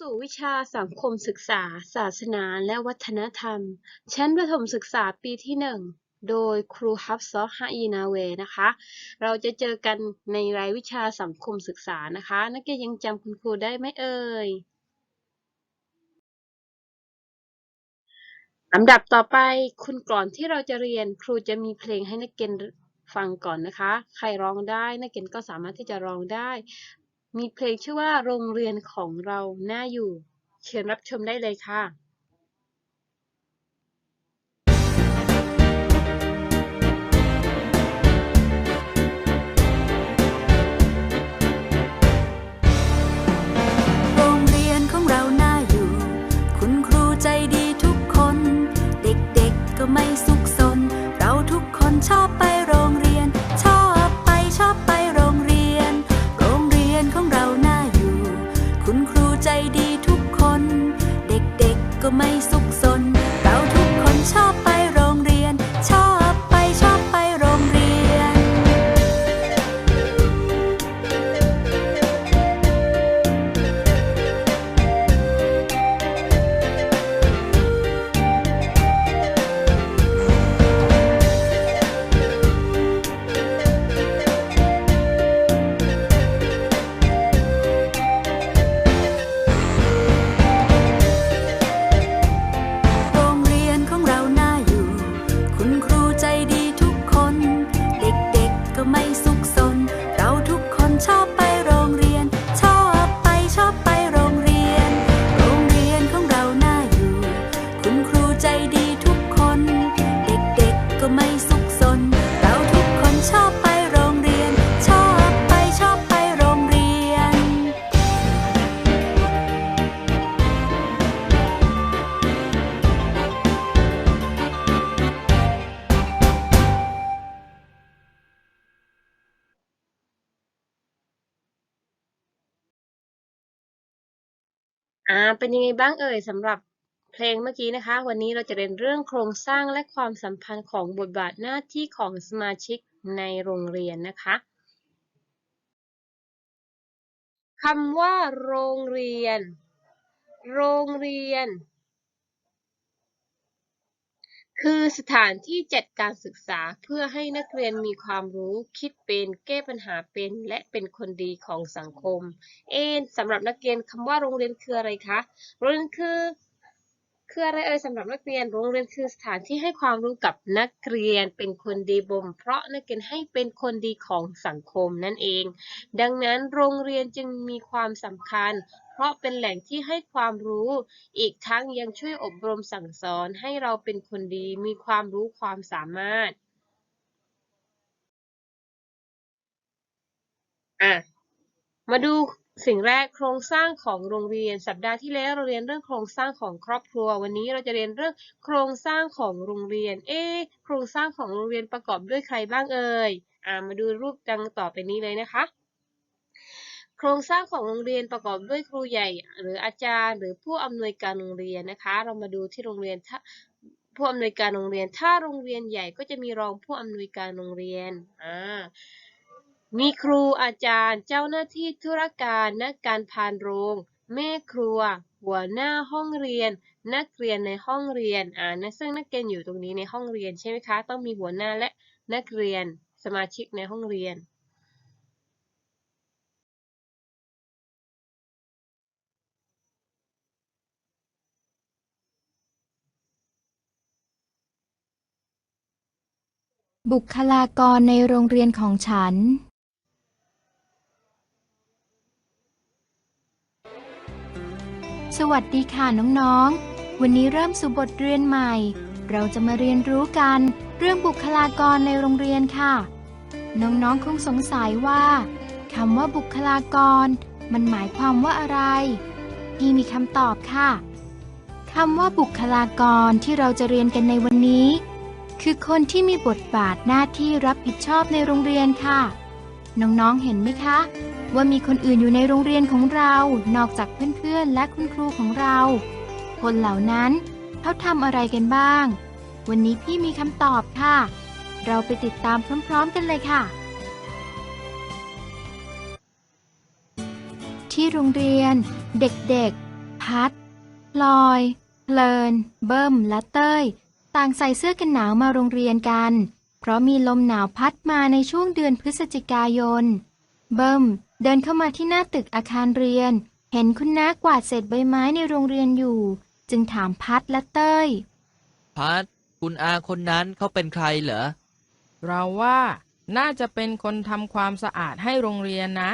สู่วิชาสังคมศึกษา ศาสนาและวัฒนธรรม ชั้นประถมศึกษาปีที่หนึ่งโดยครูฮับซอฮะอีนาเวนะคะ เราจะเจอกันในรายวิชาสังคมศึกษานะคะ นักเรียนยังจำคุณครูได้ไหมเอ่ยลำดับต่อไปคุณก่อนที่เราจะเรียนครูจะมีเพลงให้นักเรียนฟังก่อนนะคะ ใครร้องได้นักเรียนก็สามารถที่จะร้องได้ มีเพลงชื่อว่าโรงเรียนของเราน่าอยู่ เชิญรับชมได้เลยค่ะ อ่าเป็นยังไงบ้างเอ่ยสำหรับเพลงเมื่อกี้นะคะ วันนี้เราจะเรียนเรื่องโครงสร้างและความสัมพันธ์ของบทบาทหน้าที่ของสมาชิกในโรงเรียนนะคะคำว่าโรงเรียน โรงเรียน คือสถานที่จัดการศึกษาเพื่อให้นักเรียนมีความรู้คิดเป็นแก้ปัญหาเป็น และเป็นคนดีของสังคม เอ็นสำหรับนักเรียนคำว่าโรงเรียนคืออะไรคะ โรงเรียนคือ คืออะไรเอ่ยสำหรับนักเรียนโรงเรียนคือสถานที่ให้ความรู้กับนักเรียนเป็นคนดีบ่มเพราะนักเรียนให้เป็นคนดีของสังคมนั่นเอง ดังนั้นโรงเรียนจึงมีความสำคัญ เพราะเป็นแหล่งที่ให้ความรู้ อีกทั้งยังช่วยอบรมสั่งสอนให้เราเป็นคนดีมีความรู้ความสามารถอะมาดู สิ่งแรกโครงสร้างของโรงเรียน สัปดาห์ที่แล้วเราเรียนเรื่องโครงสร้างของครอบครัว วันนี้เราจะเรียนเรื่องโครงสร้างของโรงเรียน เอ๊โครงสร้างของโรงเรียนประกอบด้วยใครบ้างเอ่ยอ่ามาดูรูปดังต่อไปนี้เลยนะคะ โครงสร้างของโรงเรียนประกอบด้วยครูใหญ่ หรืออาจารย์ หรือผู้อำนวยการโรงเรียนนะคะ เรามาดูที่โรงเรียนถ้าผู้อำนวยการโรงเรียน ถ้าโรงเรียนใหญ่ก็จะมีรองผู้อำนวยการโรงเรียนอ่า มีครูอาจารย์ เจ้าหน้าที่ธุรการนักการพานโรง แม่ครัว หัวหน้าห้องเรียน นักเรียนในห้องเรียนอ่านะซึ่งนักเรียนอยู่ตรงนี้ในห้องเรียนใช่ไหมคะ ต้องมีหัวหน้าและนักเรียนสมาชิกในห้องเรียนบุคลากรในโรงเรียนของฉัน สวัสดีค่ะน้องๆ วันนี้เริ่มสู่บทเรียนใหม่ เราจะมาเรียนรู้กันเรื่องบุคลากรในโรงเรียนค่ะ น้องๆ คงสงสัยว่าคำว่าบุคลากร มันหมายความว่าอะไรพี่มีคำตอบค่ะคำว่าบุคลากรที่เราจะเรียนกันในวันนี้ คือคนที่มีบทบาทหน้าที่รับผิดชอบในโรงเรียนค่ะ น้องๆ เห็นไหมคะ ว่ามีคนอื่นอยู่ในโรงเรียนของเรา นอกจากเพื่อนๆ และคุณครูของเรา คนเหล่านั้นเขาทำอะไรกันบ้าง วันนี้พี่มีคำตอบค่ะ เราไปติดตามพร้อมๆกันเลยค่ะ ที่โรงเรียน เด็กๆ พัดลอยเพลิน เบิ้ม และเต้ย ต่างใส่เสื้อกันหนาวมาโรงเรียนกัน เพราะมีลมหนาวพัดมาในช่วงเดือนพฤศจิกายน เบิ้ม เดินเข้ามาที่หน้าตึกอาคารเรียน เห็นคุณน้ากวาดเศษใบไม้ในโรงเรียนอยู่ จึงถามพัดและเต้ย พัดคุณอาคนนั้นเขาเป็นใครเหรอ เราว่าน่าจะเป็นคนทำความสะอาดให้โรงเรียนนะ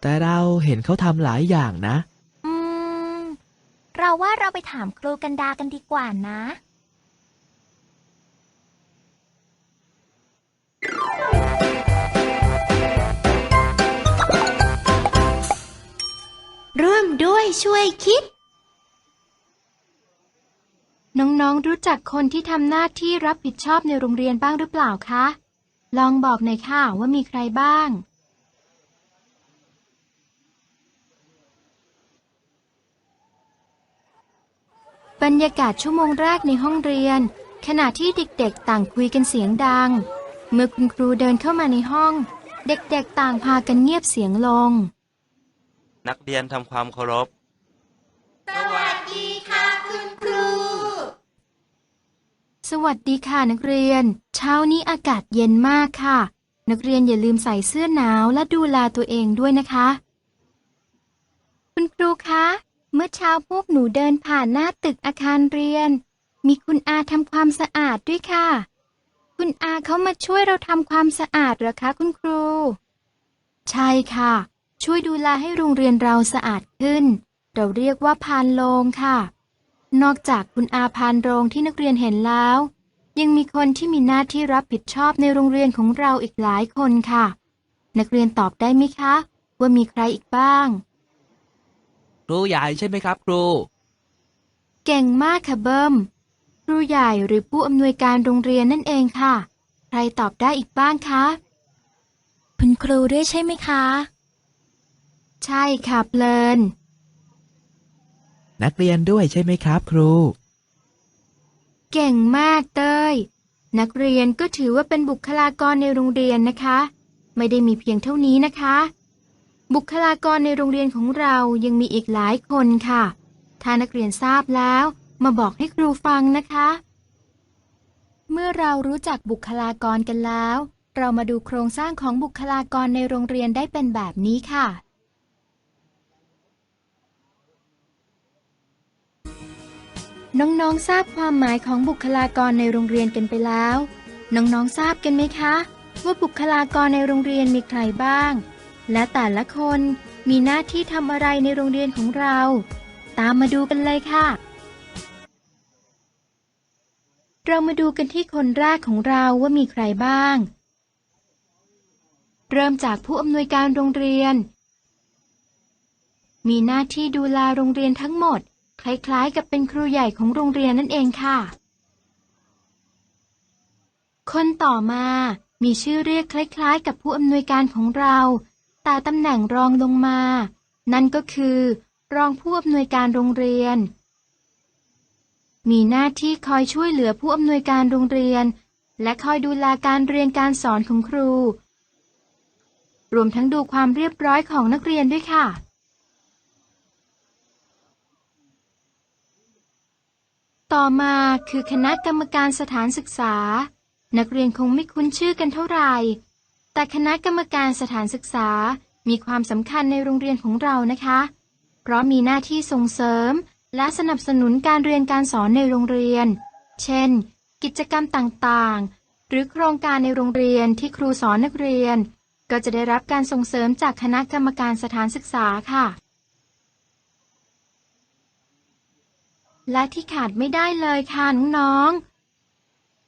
แต่เราเห็นเขาทำหลายอย่างนะ อืม เราว่าเราไปถามครูกันดากันดีกว่านะ ร่วมด้วยช่วยคิด น้องๆรู้จักคนที่ทำหน้าที่รับผิดชอบในโรงเรียนบ้างหรือเปล่าคะ ลองบอกหน่อยค่ะว่ามีใครบ้าง บรรยากาศชั่วโมงแรกในห้องเรียน ขณะที่เด็กๆ ต่างคุยกันเสียงดัง เมื่อคุณครูเดินเข้ามาในห้อง เด็กๆ ต่างพากันเงียบเสียงลง นักเรียนทำความเคารพ สวัสดีค่ะคุณครู สวัสดีค่ะนักเรียน เช้านี้อากาศเย็นมากค่ะ นักเรียนอย่าลืมใส่เสื้อหนาวและดูแลตัวเองด้วยนะคะ คุณครูคะ เมื่อเช้าพวกหนูเดินผ่านหน้าตึกอาคารเรียน มีคุณอาทำความสะอาดด้วยค่ะ คุณอาเขามาช่วยเราทำความสะอาดเหรอคะ คุณครู ใช่ค่ะ ช่วยดูแลให้โรงเรียนเราสะอาดขึ้น เราเรียกว่าพานโลงค่ะ นอกจากคุณอาพานโรงที่นักเรียนเห็นแล้ว ยังมีคนที่มีหน้าที่รับผิดชอบในโรงเรียนของเราอีกหลายคนค่ะ นักเรียนตอบได้ไหมคะ ว่ามีใครอีกบ้าง ครูใหญ่ใช่ไหมครับ ครู เก่งมากค่ะเบิ้มครูใหญ่หรือผู้อำนวยการโรงเรียนนั่นเองค่ะ ใครตอบได้อีกบ้างคะ คุณครูด้วยใช่ไหมคะ ใช่ค่ะเพลิน นักเรียนด้วยใช่ไหมครับครู เก่งมากเต้ย นักเรียนก็ถือว่าเป็นบุคลากรในโรงเรียนนะคะ ไม่ได้มีเพียงเท่านี้นะคะ บุคลากรในโรงเรียนของเรายังมีอีกหลายคนค่ะ ถ้านักเรียนทราบแล้วมาบอกให้ครูฟังนะคะ เมื่อเรารู้จักบุคลากรกันแล้ว เรามาดูโครงสร้างของบุคลากรในโรงเรียนได้เป็นแบบนี้ค่ะ น้องๆทราบความหมายของบุคลากรในโรงเรียนกันไปแล้ว น้องๆทราบกันไหมคะ ว่าบุคลากรในโรงเรียนมีใครบ้าง และแต่ละคนมีหน้าที่ทำอะไรในโรงเรียนของเรา ตามมาดูกันเลยค่ะ เรามาดูกันที่คนแรกของเราว่ามีใครบ้าง เริ่มจากผู้อำนวยการโรงเรียน มีหน้าที่ดูแลโรงเรียนทั้งหมด คล้ายๆ กับเป็นครูใหญ่ของโรงเรียนนั่นเองค่ะ คนต่อมามีชื่อเรียกคล้ายๆ กับผู้อำนวยการของเรา แต่ตำแหน่งรองลงมา นั่นก็คือ รองผู้อำนวยการโรงเรียน มีหน้าที่คอยช่วยเหลือผู้อำนวยการโรงเรียน และคอยดูแลการเรียนการสอนของครู รวมทั้งดูความเรียบร้อยของนักเรียนด้วยค่ะ ต่อมาคือคณะกรรมการสถานศึกษา นักเรียนคงไม่คุ้นชื่อกันเท่าไหร่ แต่คณะกรรมการสถานศึกษามีความสำคัญในโรงเรียนของเรานะคะ เพราะมีหน้าที่ส่งเสริม และสนับสนุนการเรียนการสอนในโรงเรียน เช่น กิจกรรมต่างๆ หรือโครงการในโรงเรียนที่ครูสอนนักเรียน ก็จะได้รับการส่งเสริมจากคณะกรรมการสถานศึกษาค่ะ และที่ขาดไม่ได้เลยค่ะน้อง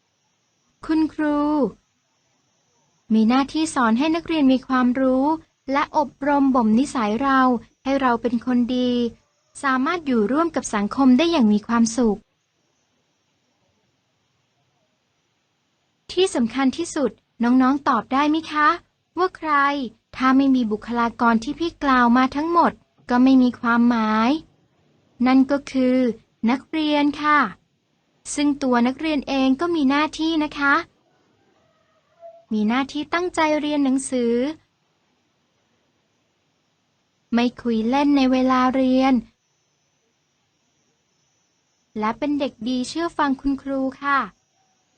ๆคุณครู มีหน้าที่สอนให้นักเรียนมีความรู้ และอบรมบ่มนิสัยเราให้เราเป็นคนดี สามารถอยู่ร่วมกับสังคมได้อย่างมีความสุข ที่สำคัญที่สุดน้องๆตอบได้ไหมคะ ว่าใคร ถ้าไม่มีบุคลากรที่พี่กล่าวมาทั้งหมด ก็ไม่มีความหมาย นั่นก็คือ นักเรียนค่ะ ซึ่งตัวนักเรียนเองก็มีหน้าที่นะคะ มีหน้าที่ตั้งใจเรียนหนังสือ ไม่คุยเล่นในเวลาเรียน และเป็นเด็กดีเชื่อฟังคุณครูค่ะ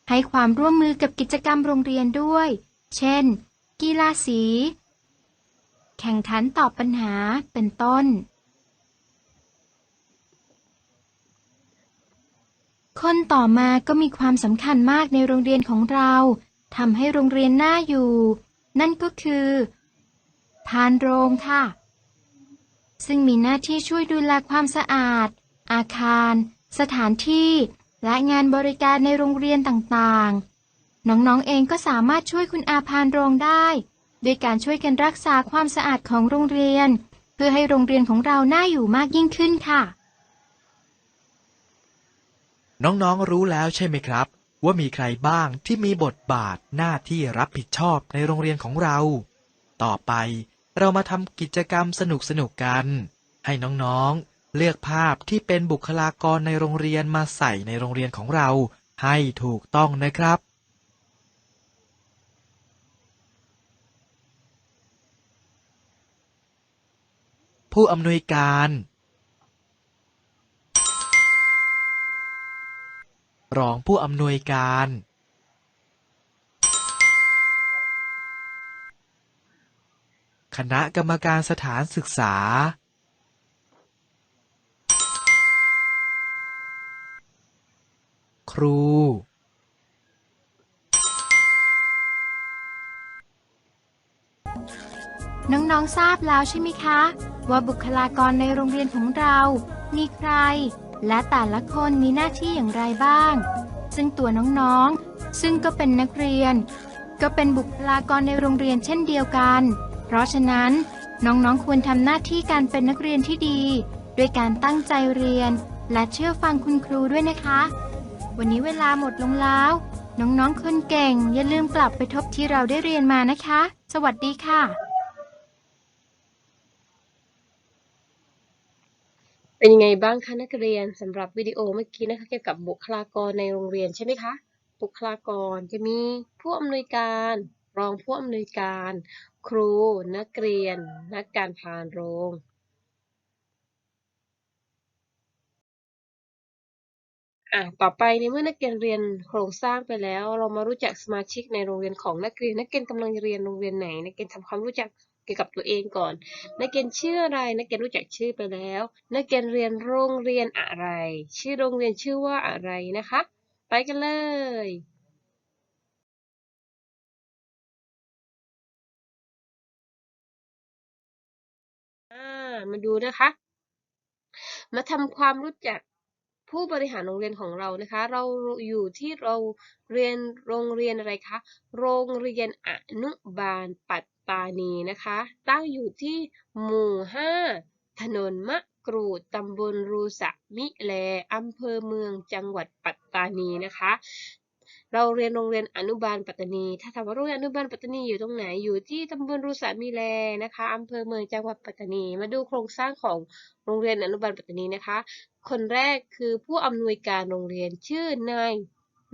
ให้ความร่วมมือกับกิจกรรมโรงเรียนด้วย เช่น กีฬาสี แข่งขันตอบปัญหาเป็นต้น คนต่อมาก็มีความสำคัญมากในโรงเรียนของเราทำให้โรงเรียนน่าอยู่ นั่นก็คือ พานโรงค่ะ ซึ่งมีหน้าที่ช่วยดูแลความสะอาด อาคาร สถานที่ และงานบริการในโรงเรียนต่างๆ น้องๆเองก็สามารถช่วยคุณอาพานโรงได้ด้วยการช่วยกันรักษาความสะอาดของโรงเรียน เพื่อให้โรงเรียนของเราน่าอยู่มากยิ่งขึ้นค่ะ น้องๆรู้แล้วใช่ไหมครับ ว่ามีใครบ้างที่มีบทบาทหน้าที่รับผิดชอบในโรงเรียนของเรา ต่อไปเรามาทำกิจกรรมสนุกๆกัน ให้น้องๆ เลือกภาพที่เป็นบุคลากรในโรงเรียนมาใส่ในโรงเรียนของเรา ให้ถูกต้องนะครับผู้อำนวยการ รองผู้อำนวยการคณะกรรมการสถานศึกษา ครู น้อง ๆ ทราบแล้วใช่ไหมคะ ว่าบุคลากรในโรงเรียนของเรา มีใคร และแต่ละคนมีหน้าที่อย่างไรบ้าง ซึ่งตัวน้องๆ ซึ่งก็เป็นนักเรียน ก็เป็นบุคลากรในโรงเรียนเช่นเดียวกัน เพราะฉะนั้นน้องๆ ควรทำหน้าที่การเป็นนักเรียนที่ดี ด้วยการตั้งใจเรียน และเชื่อฟังคุณครูด้วยนะคะ วันนี้เวลาหมดลงแล้ว น้องๆ คนเก่ง อย่าลืมกลับไปทบที่เราได้เรียนมานะคะ สวัสดีค่ะ เป็นยังไงบ้างคะนักเรียนสำหรับวิดีโอเมื่อกี้นะคะเกี่ยวกับบุคลากรในโรงเรียนใช่ไหมคะ บุคลากรจะมีผู้อำนวยการ รองผู้อำนวยการ ครู นักเรียน นักการพานโรงอะต่อไปในเมื่อนักเรียนเรียนโครงสร้างไปแล้ว เรามารู้จักสมาชิกในโรงเรียนของนักเรียน นักเรียนกำลังเรียนโรงเรียนไหน นักเรียนทำความรู้จัก เกี่ยวกับตัวเองก่อน นักเรียนชื่ออะไร นักเรียนรู้จักชื่อไปแล้ว นักเรียนเรียนโรงเรียนอะไร ชื่อโรงเรียนชื่อว่าอะไรนะคะ ไปกันเลยมาดูนะคะ มาทำความรู้จักผู้บริหารโรงเรียนของเรานะคะ เราอยู่ที่เราเรียนโรงเรียนอะไรคะ โรงเรียนอนุบาลปัต ตานีนะคะ ตั้งอยู่ที่หมู่ 5 ถนนมะกรูดตำบลรูสะมิแลอำเภอเมืองจังหวัดปัตตานีนะคะ เราเรียนโรงเรียนอนุบาลปัตตานี ถ้าถามว่าโรงเรียนอนุบาลปัตตานีอยู่ตรงไหน อยู่ที่ตำบลรูสะมิแลนะคะอำเภอเมืองจังหวัดปัตตานี มาดูโครงสร้างของโรงเรียนอนุบาลปัตตานีนะคะ คนแรกคือผู้อำนวยการโรงเรียนชื่อนาย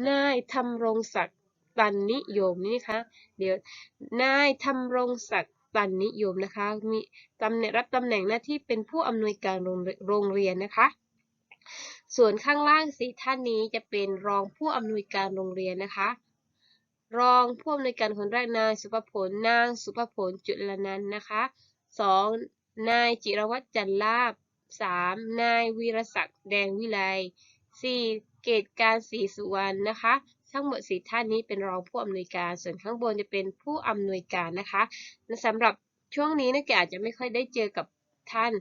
นายธำรงศักดิ์ ตันนิยมนี่นะคะเดี๋ยวนายธำรงศักดิ์ตันนิยมนะคะ มีตำแหน่งรับตำแหน่งหน้าที่เป็นผู้อำนวยการโรงงเรียนนะคะ ส่วนข้างล่างสีท่านนี้จะเป็นรองผู้อำนวยการโรงเรียนนะคะ รองผู้อำนวยการคนแรกนายสุภพลนางสุภพลจุลนันนะคะสองนายจิรวัตรจันลาบสามนายวีรศักดิ์แดงวิไลสี่เกตการศรีสุวรรณนะคะ ทั้งหมดสี่ท่านนี้เป็นรองผู้อำนวยการ ส่วนข้างบนจะเป็นผู้อำนวยการนะคะและสำหรับช่วงนี้นักเรียนอาจจะไม่ค่อยได้เจอกับท่าน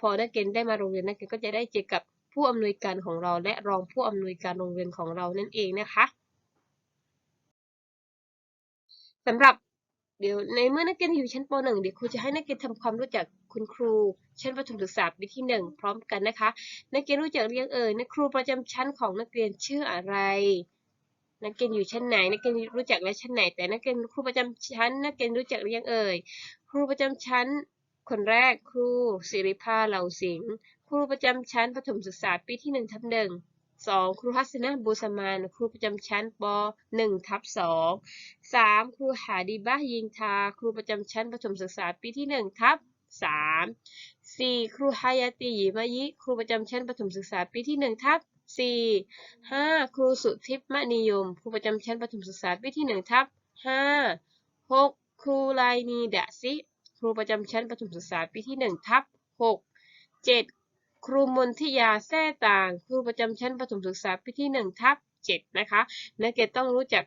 พอนักเรียนได้มาโรงเรียนนักเรียนก็จะได้เจอกับผู้อำนวยการของเรา และรองผู้อำนวยการโรงเรียนของเรานั่นเองนะคะสำหรับเดี๋ยวในเมื่อนักเรียนอยู่ชั้นป .1 เดี๋ยวครูจะให้นักเรียนทำความรู้จักคุณครู ชั้นประถมศึกษาปีที่ 1 พร้อมกันนะคะ นักเรียนรู้จักเรียงเอ่ยนักครูประจำชั้นของนักเรียนชื่ออะไร นักเรียนอยู่ชั้นไหน นักเรียนรู้จักและชั้นไหน แต่นักเรียนครูประจำชั้น นักเรียนรู้จักเรียงเอ่ย ครูประจำชั้น คนแรกครูศิริภาเหล่าสิงห์ ครูประจำชั้นประถมศึกษาปีที่1ทับหนึ่งสองครูฮัสนะบูสมาน ครูประจำชั้นป .1 ทับสองสามครูหาดีบ้ายิงทา ครูประจำชั้นประถมศึกษาปีที่1ทับสามสี่ครูฮายาตียิมายิ ครูประจำชั้นประถมศึกษาปีที่1ทับ 4 5 ครูสุทิพมณียม ครูประจำชั้นประถมศึกษาปีที่1ทับ5 6 ครูลายนีดะซิครูประจำชั้นประถมศึกษาปีที่1ทับ6 7 ครูมนทิยาแท่ต่าง ครูประจำชั้นประถมศึกษาปีที่1ทับ7นะคะนักเรียนต้องรู้จัก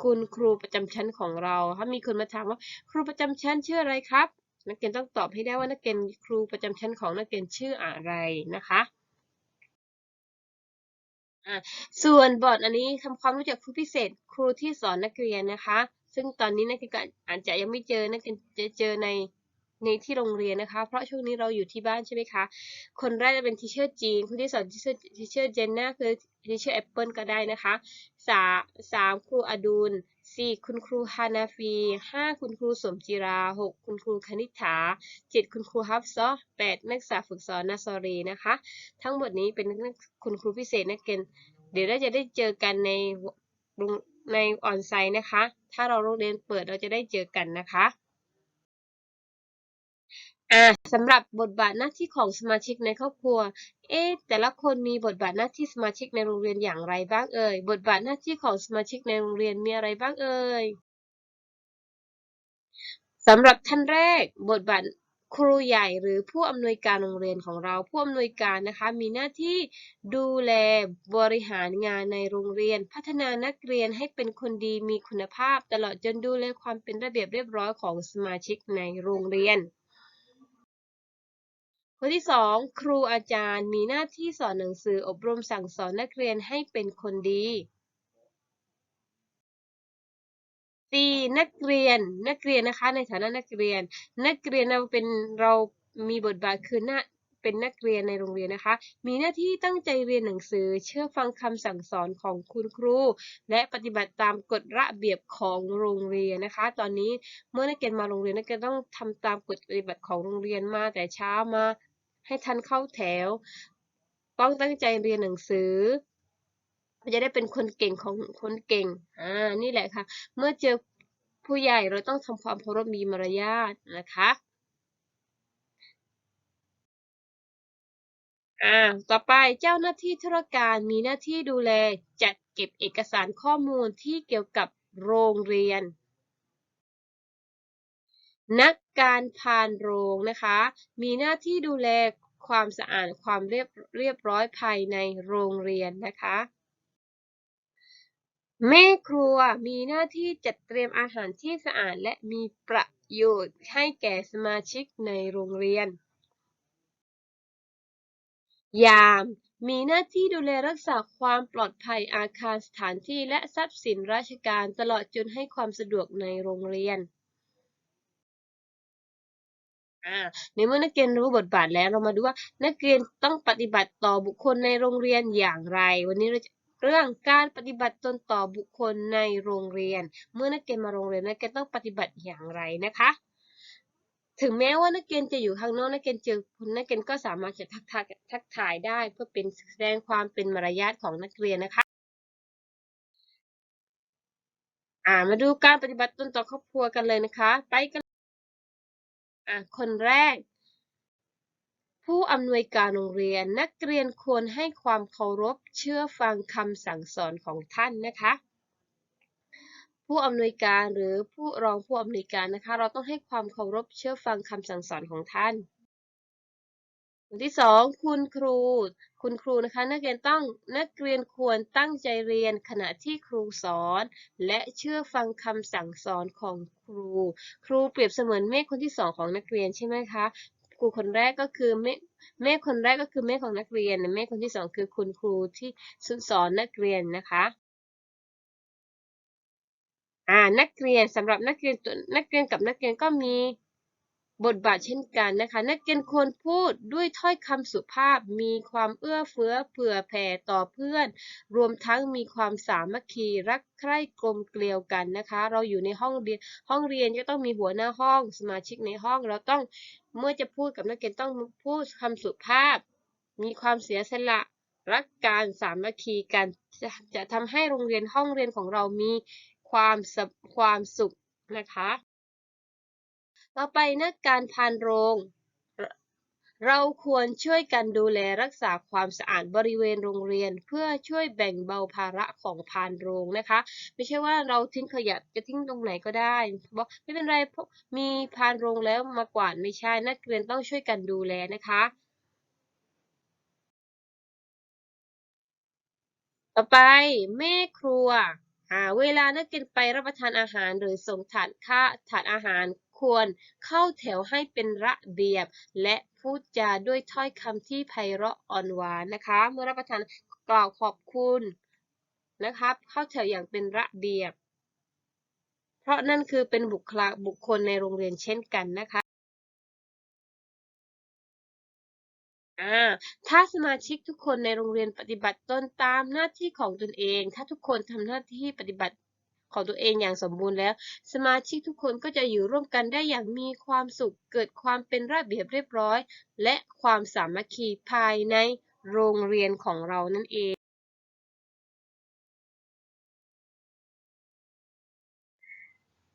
คุณครูประจำชั้นของเราถ้ามีคนมาถามว่าครูประจำชั้นชื่ออะไรครับ นักเรียนต้องตอบให้ได้ว่านักเรียนครูประจำชั้นของนักเรียนชื่ออะไรนะคะ อะส่วนบอร์ดอันนี้ทำความรู้จักครูพิเศษครูที่สอนนักเรียนนะคะ ซึ่งตอนนี้นักเรียนอาจจะยังไม่เจอนักเรียนจะเจอใน ในที่โรงเรียนนะคะ เพราะช่วงนี้เราอยู่ที่บ้านใช่ไหมคะ คนแรกจะเป็นทีเชอร์จีน คนที่สองทีเชอร์ทีเชอร์เจนน่าคือทีเชอร์แอปเปิลก็ได้นะคะสาสามครูอดุลสี่คุณครูฮานาฟีห้าคุณครูสมจิราหกคุณครูคณิษฐาเจ็ดคุณครูฮับซอแปดนักศึกษาฝึกสอนนาซอรีนะคะ ทั้งหมดนี้เป็นคุณครูพิเศษนักเรียนเดี๋ยวเราจะได้เจอกันในในออนไซต์นะคะ ถ้าเราโรงเรียนเปิดเราจะได้เจอกันนะคะ อ่าสำหรับบทบาทหน้าที่ของสมาชิกในครอบครัว เอ๊ะแต่ละคนมีบทบาทหน้าที่สมาชิกในโรงเรียนอย่างไรบ้างเอ่ย บทบาทหน้าที่ของสมาชิกในโรงเรียนมีอะไรบ้างเอ่ยสำหรับท่านแรก บทบาทครูใหญ่หรือผู้อำนวยการโรงเรียนของเราผู้อำนวยการนะคะ มีหน้าที่ดูแลบริหารงานในโรงเรียน พัฒนานักเรียนให้เป็นคนดีมีคุณภาพ ตลอดจนดูแลความเป็นระเบียบเรียบร้อยของสมาชิกในโรงเรียน คนที่สองครูอาจารย์มีหน้าที่สอนหนังสืออบรมสั่งสอนนักเรียนให้เป็นคนดีสี่นักเรียนนักเรียนนะคะในฐานะนักเรียน นักเรียนเราเป็นเรามีบทบาทคือหน้าเป็นนักเรียนในโรงเรียนนะคะ มีหน้าที่ตั้งใจเรียนหนังสือเชื่อฟังคำสั่งสอนของคุณครู และปฏิบัติตามกฎระเบียบของโรงเรียนนะคะ ตอนนี้เมื่อนักเรียนมาโรงเรียนนักเรียนต้องทำตามกฎปฏิบัติของโรงเรียนมาแต่เช้ามา ให้ทันเข้าแถว ต้องตั้งใจเรียนหนังสือจะได้เป็นคนเก่งของคนเก่ง อ่า นี่แหละค่ะ เมื่อเจอผู้ใหญ่เราต้องทำความเคารพมีมารยาทนะคะ อ่า ต่อไปเจ้าหน้าที่ธุรการมีหน้าที่ดูแลจัดเก็บเอกสารข้อมูลที่เกี่ยวกับโรงเรียน นัก การพานโรงนะคะ มีหน้าที่ดูแลความสะอาดความเรียบเรียบร้อยภายในโรงเรียนนะคะแม่ครัวมีหน้าที่จัดเตรียมอาหารที่สะอาดและมีประโยชน์ให้แก่สมาชิกในโรงเรียน ยาม มีหน้าที่ดูแลรักษาความปลอดภัยอาคารสถานที่และทรัพย์สินราชการตลอดจนให้ความสะดวกในโรงเรียน อ่าในเมื่อนักเรียนรู้บทบาทแล้วเรามาดูว่านักเรียนต้องปฏิบัติต่อบุคคลในโรงเรียนอย่างไร วันนี้เราจะเรื่องการปฏิบัติตนต่อบุคคลในโรงเรียน เมื่อนักเรียนมาโรงเรียนนักเรียนต้องปฏิบัติอย่างไรนะคะ ถึงแม้ว่านักเรียนจะอยู่ข้างนอกนักเรียนเจอคนนักเรียนก็สามารถจะทักทายทักทายได้ เพื่อเป็นแสดงความเป็นมารยาทของนักเรียนนะคะอ่ามาดูการปฏิบัติตนต่อครอบครัวกันเลยนะคะ ไปกัน อะคนแรก ผู้อำนวยการโรงเรียนนักเรียนควรให้ความเคารพเชื่อฟังคำสั่งสอนของท่านนะคะ ผู้อำนวยการหรือผู้รองผู้อำนวยการนะคะ เราต้องให้ความเคารพเชื่อฟังคำสั่งสอนของท่านอันที่สองคุณครู คุณครูนะคะนักเรียนต้องนักเรียนควรตั้งใจเรียนขณะที่ครูสอน และเชื่อฟังคำสั่งสอนของ ครู ครูเปรียบเสมือนเมฆคนที่สองของนักเรียนใช่ไหมคะครูคนแรกก็คือเมฆเมฆคนแรกก็คือเมฆของนักเรียนเมฆคนที่สองคือคุณครูที่สอนนักเรียนนะคะอ่านักเรียนสำหรับนักเรียนตัวนักเรียนกับนักเรียนก็มี บทบาทเช่นกันนะคะ นักเรียนควรพูดด้วยถ้อยคำสุภาพ มีความเอื้อเฟื้อเผื่อแผ่ต่อเพื่อน รวมทั้งมีความสามัคคีรักใคร่กลมเกลียวกันนะคะ เราอยู่ในห้องเรียนห้องเรียนก็ต้องมีหัวหน้าห้องสมาชิกในห้องเราต้องเมื่อจะพูดกับนักเรียนต้องพูดคำสุภาพ มีความเสียสละรักการสามัคคีกันจะจะทำให้โรงเรียนห้องเรียนของเรามีความความสุขนะคะ ต่อไปนักการพานโรง เราควรช่วยกันดูแลรักษาความสะอาดบริเวณโรงเรียน เพื่อช่วยแบ่งเบาภาระของพานโรงนะคะ ไม่ใช่ว่าเราทิ้งขยะจะทิ้งตรงไหนก็ได้บอกไม่เป็นไรเพราะมีพานโรงแล้วมากวาดไม่ใช่นักเรียนต้องช่วยกันดูแลนะคะต่อไปแม่ครัว หาเวลานักเรียนไปรับประทานอาหารหรือส่งถาดค่าถาดอาหาร ควรเข้าแถวให้เป็นระเบียบ และพูดจาด้วยถ้อยคำที่ไพเราะอ่อนหวานนะคะ เมื่อรับประทานกล่าวขอบคุณนะครับ เข้าแถวอย่างเป็นระเบียบ เพราะนั่นคือเป็นบุคลาบุคคลในโรงเรียนเช่นกันนะคะถ้าสมาชิกทุกคนในโรงเรียนปฏิบัติตนตามหน้าที่ของตนเอง ถ้าทุกคนทำหน้าที่ปฏิบัติ ของตัวเองอย่างสมบูรณ์แล้ว สมาชิกทุกคนก็จะอยู่ร่วมกันได้อย่างมีความสุข เกิดความเป็นระเบียบเรียบร้อย และความสามัคคีภายในโรงเรียนของเรานั่นเอง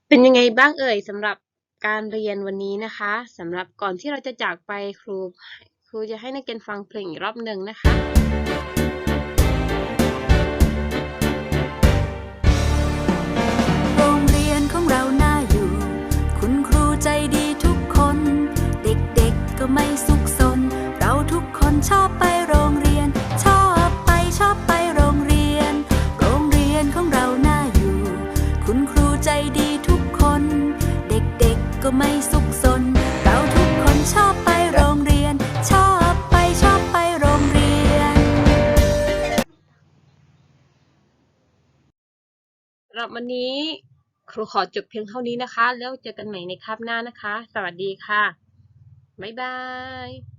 เป็นยังไงบ้างเอ่ยสำหรับการเรียนวันนี้นะคะสำหรับก่อนที่เราจะจากไปครูครูจะให้นักเรียนฟังเพลงอีกรอบหนึ่งนะคะ วันนี้ครูขอจบเพียงเท่านี้นะคะ แล้วเจอกันใหม่ในคาบหน้านะคะ สวัสดีค่ะ บ๊ายบาย